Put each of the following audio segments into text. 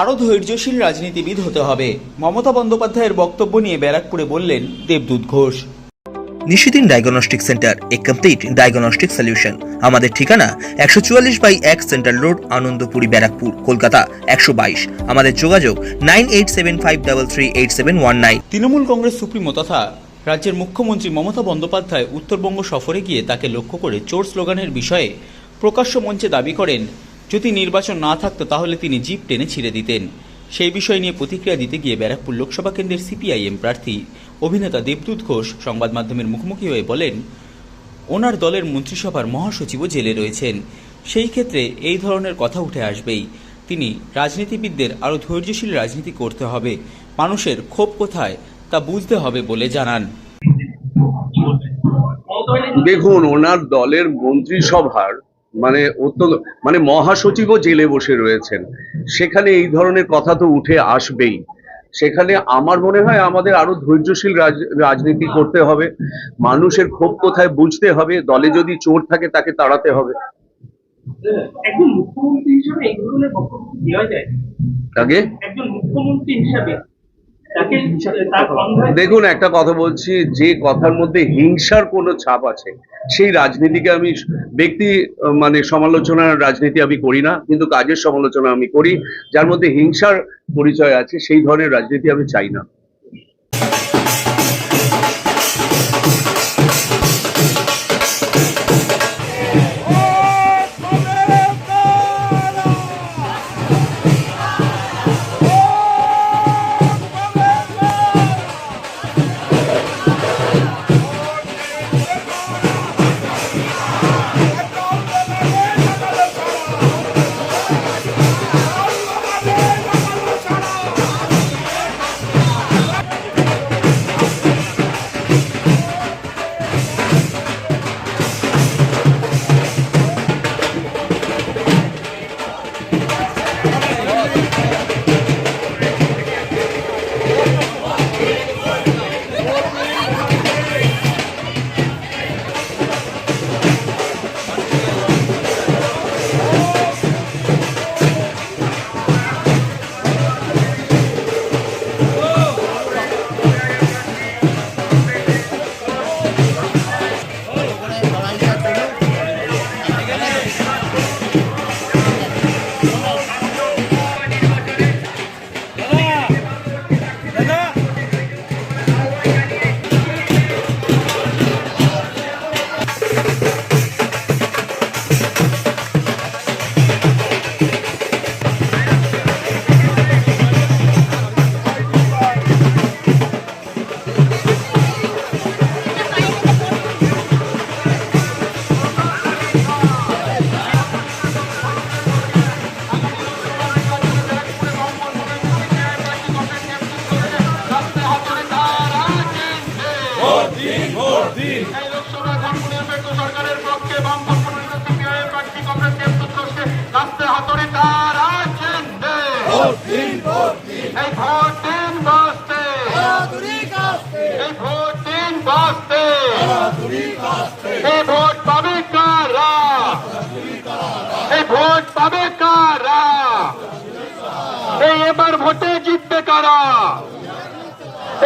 আরও ধৈর্যশীল রাজনীতিবিদ হতে হবে। মমতা বন্দ্যোপাধ্যায়ের বক্তব্য নিয়ে ব্যারাকপুরে বললেন দেবদূত ঘোষ। নিশিদিন ডায়াগনস্টিক সেন্টার এ কমপ্লিট ডায়াগনস্টিক সলিউশন। আমাদের ঠিকানা একশো চুয়াল্লিশ বাই এক সেন্ট্রাল রোড আনন্দপুরি ব্যারাকপুর কলকাতা একশো বাইশ। আমাদের যোগাযোগ nine eight seven five double three eight seven one nine. Trinamool Congress supremo তথা রাজ্যের মুখ্যমন্ত্রী মমতা বন্দ্যোপাধ্যায় উত্তরবঙ্গ সফরে গিয়ে তাকে লক্ষ্য করে চোর স্লোগানের বিষয়ে প্রকাশ্য মঞ্চে দাবি করেন যদি নির্বাচন না থাকতো তাহলে তিনি জিপ টেনে ছিঁড়ে দিতেন। সেই বিষয় নিয়ে প্রতিক্রিয়া দিতে গিয়ে ব্যারাকপুর লোকসভা কেন্দ্রের সিপিআইএম প্রার্থী অভিনেতা দেবদূত ঘোষ সংবাদ মাধ্যমের মুখোমুখি হয়ে বলেন, ওনার দলের মন্ত্রিসভার মহাসচিবও জেলে রয়েছেন। সেই ক্ষেত্রে এই ধরনের কথা উঠে আসবেই। তিনি রাজনীতিবিদদের আরও ধৈর্যশীল রাজনীতি করতে হবে। মানুষের ক্ষোভ কোথায় তা বুঝতে হবে বলে জানান। দেখুন, ওনার দলের মন্ত্রিসভার মানে অত্যন্ত মানে মহাসচিবও জেলে বসে রয়েছেন। সেখানে এই ধরনের কথা তো উঠে আসবেই। সেখানে আমার মনে হয় আমাদের আরও ধৈর্যশীল রাজ- রাজনীতি করতে হবে। মানুষের ক্ষোভ কোথায় বুঝতে হবে? দলে যদি চোর থাকে তাকে তাড়াতে হবে। একজন মুখ্যমন্ত্রী হিসেবে এই ধরনের বক্তব্য দেওয়া যায়? আগে? একজন মুখ্যমন্ত্রী হিসাবে দেখুন, একটা কথা বলছি, যে কথার মধ্যে হিংসার কোনো ছাপ আছে, সেই রাজনীতিকে আমি ব্যক্তি মানে সমালোচনার রাজনীতি আমি করি না, কিন্তু কাজের সমালোচনা আমি করি, যার মধ্যে হিংসার পরিচয় আছে, সেই ধরনের রাজনীতি আমি চাই না। এই লোকসভা ধর্মনিরপেক্ষ সরকারের পক্ষে বামপন্থ প্রার্থী কংগ্রেস দেবদূত ঘোষকে রাস্তে তার এই ভোট দিন বাঁচতে। এই ভোট দিন বাঁচতে। এই ভোট পাবে কারা? এই ভোট পাবে কারা? এই এবার ভোটে জিতবে কারা?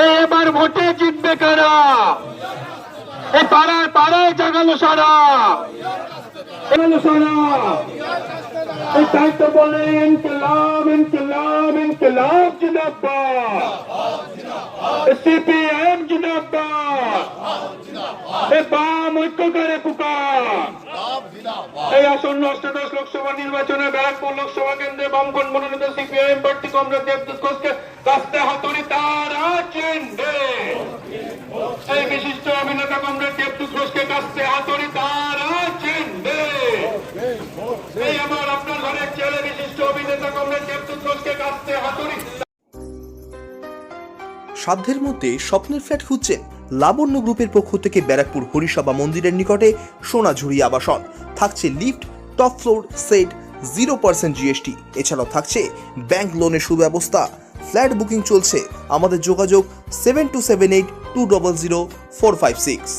এই এবার ভোটে জিতবে কারা? এই পাড়ায় পাড়ায় জাগালো সারা। জাগালো সারা। এই তাই তো বলে, ইনকলাব ইনকলাব ইনকলাব, জিন্দাবাদ। সিপিএম, জিন্দাবাদ। এই বাম ঐক্য করে এই আসন্ন অষ্টাদশ লোকসভা নির্বাচনে ব্যারাকপুর লোকসভা কেন্দ্রে বামফ্রন্ট মনোনীত সিপিআইএম প্রার্থী কংগ্রেস দেবদূত ঘোষকে রাস্তে হাতুড়ি তার চিনবে এই বিশিষ্ট অভিনেতা ঘোষকে কাস্তে হাতুড়ি তার চিনবে এই আমার আপনার ঘরের ছেলে বিশিষ্ট অভিনেতা কংগ্রেস দেবদূত ঘোষকে কাস্তে হাতুড়ি। সাধ্যের মধ্যে স্বপ্নের ফ্ল্যাট খুঁজছেন লাবণ্য গ্রুপের পক্ষ থেকে ব্যারাকপুর হরিসভা মন্দিরের নিকটে সোনাঝুরি আবাসন। থাকছে lift, top floor, set, zero percent GST. এছাড়াও থাকছে ব্যাংক লোনের সুব্যবস্থা। ফ্ল্যাট বুকিং চলছে। আমাদের যোগাযোগ seven two seven eight two double zero four five six.